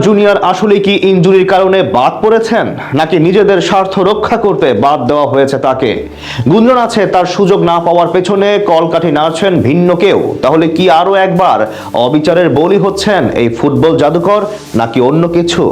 Junior আসলে কি ইনজুরির কারণে বাদ পড়েছেন, নাকি নিজেদের স্বার্থ রক্ষা করতে বাদ দেওয়া হয়েছে তাকে? গুঞ্জন আছে, তার সুযোগ না পাওয়ার পেছনে কলকাঠি নাড়ছেন ভিন্ন কেউ। তাহলে কি আরও একবার অবিচারের বলি হচ্ছেন এই ফুটবল জাদুকর, নাকি অন্য কিছু?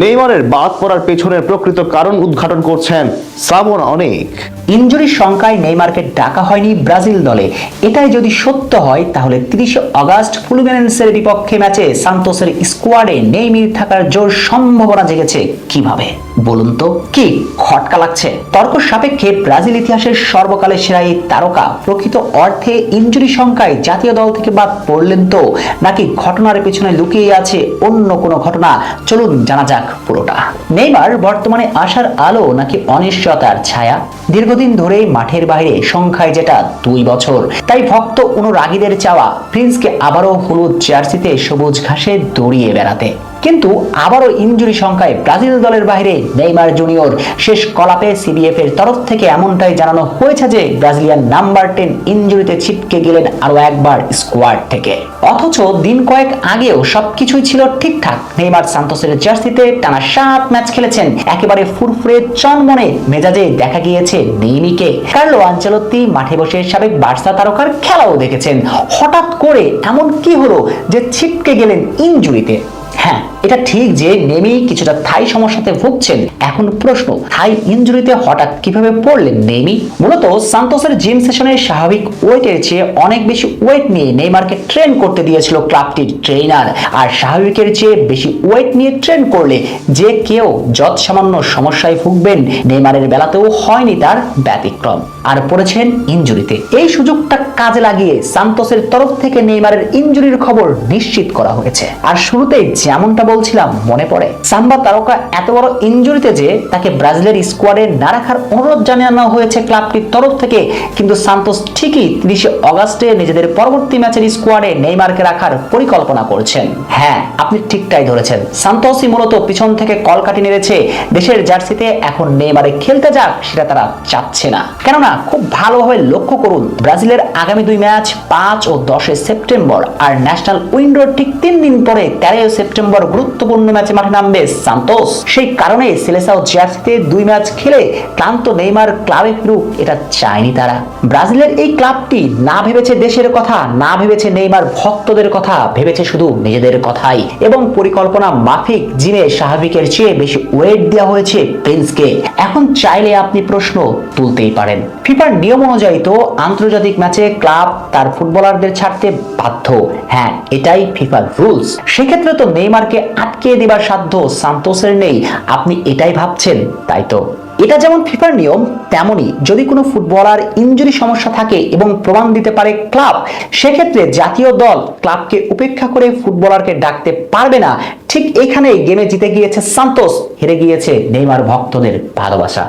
নেইমারের বাদ পড়ার পেছনের প্রকৃত কারণ উদ্ঘাটন করছেন শ্রাবণ অনেক। ইনজুরির সংখ্যায় নেইমারকে ডাকা হয়নি ব্রাজিল দলে। এটাই যদি সত্য হয়, তাহলে তিরিশে অগাস্ট ফুলুমিনেন্সের বিপক্ষে ম্যাচে সান্তোসের স্কোয়াডে নেইমির থাকার জোর সম্ভাবনা জেগেছে কীভাবে? বলুন তো, কি খটকা লাগছে? তর্ক সাপেক্ষে ব্রাজিল ইতিহাসের সর্বকালের সেরা এই তারকা। প্রকৃত অর্থে ইনজুরি সংখ্যায় জাতীয় দল থেকে বাদ পড়লেন তো, নাকি ঘটনার পেছনে লুকিয়ে আছে অন্য কোনো ঘটনা? চলুন জানা যাক পুরোটা। নেইমার বর্তমানে আশার আলো নাকি অনিশ্চয়তার ছায়া? দীর্ঘদিন ধরেই মাঠের বাইরে সংখ্যায় যেটা দুই বছর। তাই ভক্ত অনুরাগীদের চাওয়া, প্রিন্সকে আবারও হলুদ জার্সিতে সবুজ ঘাসে দৌড়িয়ে বেড়াতে। কিন্তু আবারও ইনজুরি সংখ্যায় ব্রাজিল দলের বাইরে নেইমার জুনিয়র। শেষ কলাপে সিবিএফ এর তরফ থেকে এমনটাই জানানো হয়েছে যে ব্রাজিলিয়ান নাম্বার টেন ইনজুরিতে ছিটকে গেলেন আরও একবার স্কোয়াড থেকে। অথচ দিন কয়েক আগেও সবকিছুই ছিল ঠিকঠাক। নেইমার সান্তোসের জার্সিতে টানা সাত ম্যাচ খেলেছেন। একেবারে ফুরফুরে চনমনে মেজাজে দেখা গিয়েছে নেইমিকে। কার্লো আঞ্চলত্তি মাঠে বসে সাবেক বার্সা তারকার খেলাও দেখেছেন। হঠাৎ করে এমন কি হলো যে ছিটকে গেলেন ইনজুরিতে? হ্যাঁ এটা ঠিক যে নেমি কিছুটা থাই সমস্যাতে ভুগছেন। এখন প্রশ্ন, থাই ইনজুরিতে হঠাৎ কীভাবে পড়লেন নেমি? মূলত সান্তোসের জিম সেশনের স্বাভাবিক ওয়েটের চেয়ে অনেক বেশি ওয়েট নিয়ে নেইমারকে ট্রেন করতে দিয়েছিল ক্লাবটির ট্রেনার আর স্বাভাবিকের চেয়ে বেশি ওয়েট নিয়ে ট্রেন করলে যে কেউ যত সামান্য সমস্যায় ভুগবেন, নেইমারের বেলাতেও হয়নি তার ব্যতিক্রম। আর পড়েছেন ইনজুরিতে এই সুযোগটা কাজে লাগিয়ে সান্তোসের তরফ থেকে নেইমারের ইনজুরির খবর নিশ্চিত করা হয়েছে। আর শুরুতেই যেমনটা বলছিলাম মনে পড়ে, সাম্বা তারকা এত বড় ইনজুরিতে যে তাকে ব্রাজিলের স্কোয়াডে না রাখার অনুরোধ জানানো হয়েছে ক্লাবটির তরফ থেকে, কিন্তু সান্তোস ঠিকই তিরিশে অগাস্টে নিজেদের পরবর্তী ম্যাচের স্কোয়াডে নেইমারকে রাখার পরিকল্পনা করছেন। হ্যাঁ আপনি ঠিকটাই ধরেছেন। সান্তোসই মূলত পিছন থেকে কলকাটি নেড়েছে, দেশের জার্সিতে এখন নেইমারে খেলতে যাক, সেটা তারা চাচ্ছে না। কেননা খুব ভালোভাবে লক্ষ্য করুন। ব্রাজিলের আগামী দুই ম্যাচ পাঁচ ও দশে সেপ্টেম্বর। আর ন্যাশনাল উইন্ডোর ঠিক তিন দিন পরে তেরোই সেপ্টেম্বর গুরুত্বপূর্ণ ম্যাচে মাঠে নামবে সান্তোস। সেই কারণে সেলেসাও জার্সিতে দুই ম্যাচ খেলে ক্লান্ত নেইমার ক্লাবে ফিরুক, এটা চায়নি তারা। ব্রাজিলের এই ক্লাবটি না ভেবেছে দেশের কথা, না ভেবেছে নেইমার ভক্তদের কথা, ভেবেছে শুধু নিজেদের কথাই। এবং পরিকল্পনা মাফিক, জিমে স্বাভাবিকের চেয়ে বেশি ওয়েট দেওয়া হয়েছে প্রিন্সকে। এখন চাইলে আপনি প্রশ্ন তুলতেই পারেন। ফিফার নিয়ম অনুযায়ী তো আন্তর্জাতিক ম্যাচে ক্লাব তার ফুটবলারদের ছাড়তে বাধ্য। হ্যাঁ এটাই ফিফার রুলস। সেক্ষেত্রে তো নেইমারকে আটকে দেবার সাধ্য সান্তোসের নেই। আপনি এটাই ভাবছেন, তাই তো? এটা যেমন ফিফার নিয়ম তেমনি যদি কোনো ফুটবলার ইনজুরি সমস্যা থাকে এবং প্রমাণ দিতে পারে ক্লাব, সেক্ষেত্রে জাতীয় দল ক্লাবকে উপেক্ষা করে ফুটবলারকে ডাকতে পারবে না। ঠিক এখানেই গেমে জিতে গিয়েছে সান্তোস, হেরে গিয়েছে নেইমার ভক্তদের ভালোবাসা।